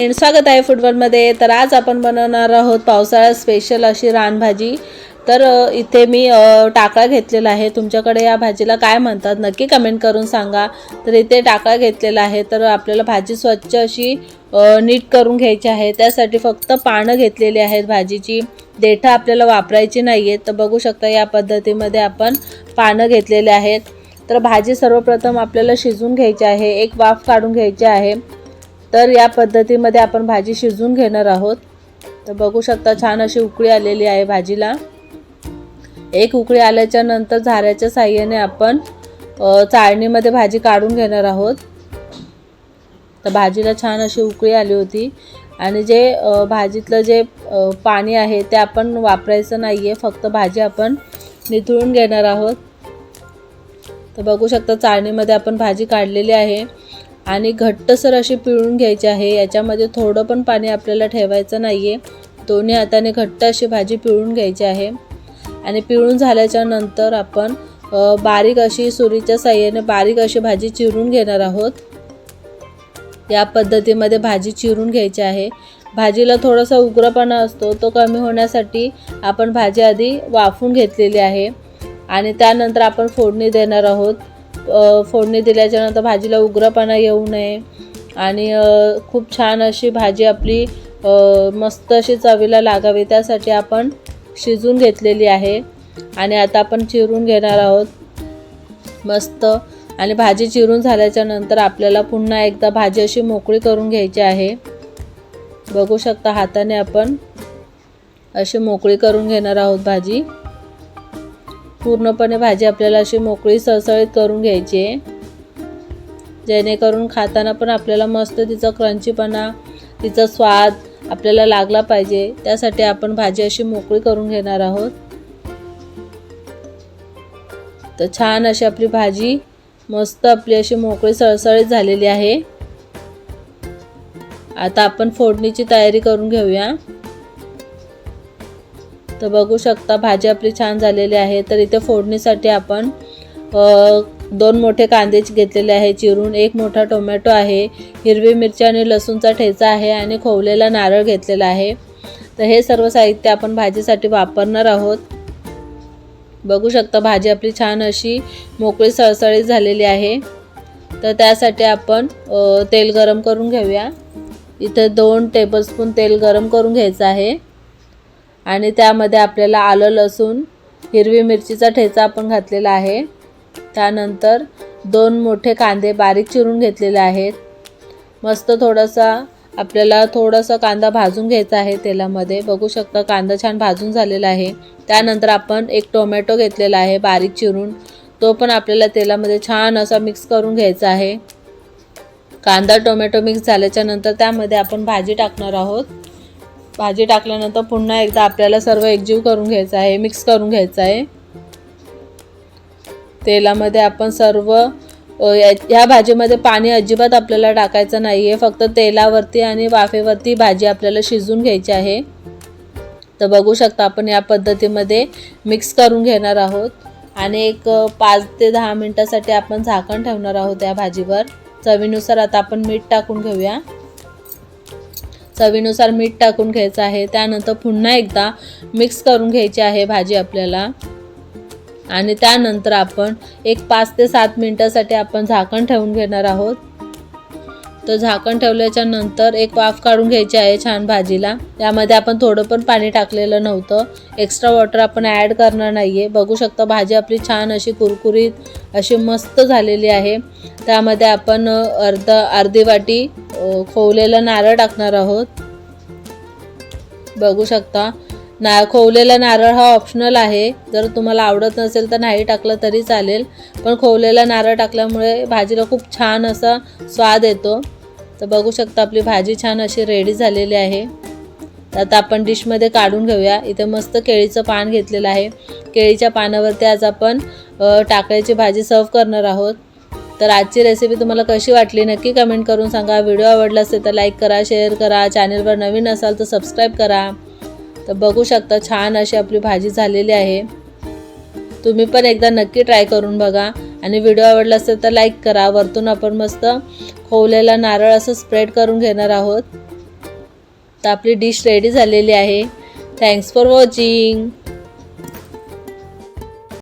आणि स्वागत आहे फुटबॉलमध्ये तर आज आपण बनवणार आहोत पावसाळ्यात स्पेशल अशी रानभाजी. तर इथे मी टाकळा घेतलेला आहे. तुमच्याकडे या भाजीला काय म्हणतात नक्की कमेंट करून सांगा. तर इथे टाकळा घेतलेला आहे. तर आपल्याला भाजी स्वच्छ अशी नीट करून घ्यायची आहे. त्यासाठी फक्त पानं घेतलेली आहेत भाजीची. देठं आपल्याला वापरायची नाही आहेत तर बघू शकता या पद्धतीमध्ये आपण पानं घेतलेले आहेत. तर भाजी सर्वप्रथम आपल्याला शिजवून घ्यायची आहे. एक वाफ काढून घ्यायची आहे. तर या पद्धतीमध्ये आपण भाजी शिजवून घेणार आहोत. तर बघू शकता छान अशी उकळी आलेली आहे भाजीला. एक उकळी आल्याच्यानंतर झाऱ्याच्या साह्याने आपण चाळणीमध्ये भाजी काढून घेणार आहोत. तर भाजीला छान अशी उकळी आली होती. आणि जे भाजीतलं जे पाणी आहे ते आपण वापरायचं नाही आहे फक्त भाजी आपण निथळून घेणार आहोत. तर बघू शकता चाळणीमध्ये आपण भाजी काढलेली आहे. आणि घट्टसर अशी पिळून घ्यायची आहे. याच्यामध्ये थोडं पण पाणी आपल्याला ठेवायचं नाही आहे दोन्ही हाताने घट्ट अशी भाजी पिळून घ्यायची आहे. आणि पिळून झाल्याच्यानंतर आपण बारीक अशी सुरीच्या साह्याने बारीक अशी भाजी चिरून घेणार आहोत. या पद्धतीमध्ये भाजी चिरून घ्यायची आहे. भाजीला थोडासा उग्रपणा असतो तो कमी होण्यासाठी आपण भाजी आधी वाफून घेतलेली आहे. आणि त्यानंतर आपण फोडणी देणार आहोत. फोडणी दिल्याच्यानंतर भाजीला उग्रपणा येऊ नये. आणि खूप छान अशी भाजी आपली मस्त अशी चवीला लागावी त्यासाठी आपण शिजून घेतलेली आहे. आणि आता आपण चिरून घेणार आहोत. मस्त. आणि भाजी चिरून झाल्याच्यानंतर आपल्याला पुन्हा एकदा भाजी अशी मोकळी करून घ्यायची आहे. बघू शकता हाताने आपण अशी मोकळी करून घेणार आहोत भाजी. पूर्णपणे भाजी आपल्याला अशी मोकळी सळसळीत करून घ्यायची आहे. जेणेकरून खाताना पण आपल्याला मस्त तिचा क्रंचीपणा तिचा स्वाद आपल्याला लागला पाहिजे. त्यासाठी आपण भाजी अशी मोकळी करून घेणार आहोत. तर छान अशी आपली भाजी मस्त आपली अशी मोकळी सळसळीत झालेली आहे. आता आपण फोडणीची तयारी करून घेऊया. तर बघू शकता भाजी आपली छान झालेली आहे. तर इथे फोडणीसाठी आपण दोन मोठे कांदे घेतलेले आहे चिरून. एक मोठा टोमॅटो आहे हिरवी मिरची आणि लसूणचा ठेचा आहे आणि खोवलेला नारळ घेतलेला आहे. तर हे सर्व साहित्य आपण भाजीसाठी वापरणार आहोत. बघू शकता भाजी आपली छान अशी मोकळी सळसळीत झालेली आहे. तर त्यासाठी आपण तेल गरम करून घेऊया. इथे दोन टेबलस्पून तेल गरम करून घ्यायचं आहे. आणि त्यामध्ये आपल्याला आलं लसूण हिरवी मिरचीचा ठेचा आपण घातलेला आहे. त्यानंतर दोन मोठे कांदे बारीक चिरून घेतलेले आहेत. मस्त थोडासा आपल्याला थोडासा कांदा भाजून घ्यायचा आहे तेलामध्ये. बघू शकता कांदा छान भाजून झालेला आहे. त्यानंतर आपण एक टोमॅटो घेतलेला आहे बारीक चिरून. तो पण आपल्याला तेलामध्ये छान असा मिक्स करून घ्यायचा आहे. कांदा टोमॅटो मिक्स झाल्याच्यानंतर त्यामध्ये आपण भाजी टाकणार आहोत. भाजी टाकल्यानंतर पुन्हा एकदा आपल्याला सर्व एकजीव करून घ्यायचं आहे मिक्स करून घ्यायचं आहे. तेलामध्ये आपण सर्व या- ह्या भाजीमध्ये पाणी अजिबात आपल्याला टाकायचं नाही आहे फक्त तेलावरती आणि वाफेवरती भाजी आपल्याला शिजून घ्यायची आहे. तर बघू शकता आपण या पद्धतीमध्ये मिक्स करून घेणार आहोत. आणि एक पाच ते दहा मिनटासाठी आपण झाकण ठेवणार आहोत या भाजीवर. चवीनुसार आता आपण मीठ टाकून घेऊया. चवीनुसार मीठ टाकून घ्यायचं आहे. त्यानंतर पुन्हा एकदा मिक्स करून घ्यायची आहे भाजी आपल्याला. आणि त्यानंतर आपण एक पाच ते सात मिनटासाठी आपण झाकण ठेवून घेणार आहोत. तर झाकण ठेवल्याच्या नंतर एक वाफ काढून घ्यायची आहे छान भाजीला. त्यामध्ये आपण थोडं पण पाणी टाकलेलं नव्हतं. एक्स्ट्रा वॉटर आपण ॲड करणार नाही आहे बघू शकता भाजी आपली छान अशी कुरकुरीत अशी मस्त झालेली आहे. त्यामध्ये आपण अ, अर्ध अर्धी वाटी खोवलेलं नारळ टाकणार आहोत. बघू शकता. ना खोवलेला नारळ हा ऑप्शनल आहे. जर तुम्हाला आवडत नसेल तर नाही टाकलं तरी चालेल. पण खोवलेला नारळ टाकल्यामुळे भाजीला खूप छान असा स्वाद येतो. तर बघू शकता आपली भाजी छान अशी रेडी झालेली आहे. तर आता आपण डिशमध्ये काढून घेऊया. इथे मस्त केळीचं पान घेतलेलं आहे. केळीच्या पानावरती आज आपण टाकळ्याची भाजी सर्व करणार आहोत. तर आजची रेसिपी तुम्हाला कशी वाटली नक्की कमेंट करून सांगा. व्हिडिओ आवडला असेल तर लाईक करा शेअर करा. चॅनलवर नवीन असाल तर सबस्क्राईब करा. तर बघू शकता छान अशी आपली भाजी झालेली आहे. तुम्ही पण एकदा नक्की ट्राय करून बघा. आणि व्हिडिओ आवडला असेल तर लाईक करा. वरतून आपण मस्त खोवलेला नारळ असं स्प्रेड करून घेणार आहोत. तर आपली डिश रेडी झालेली आहे. Thanks for watching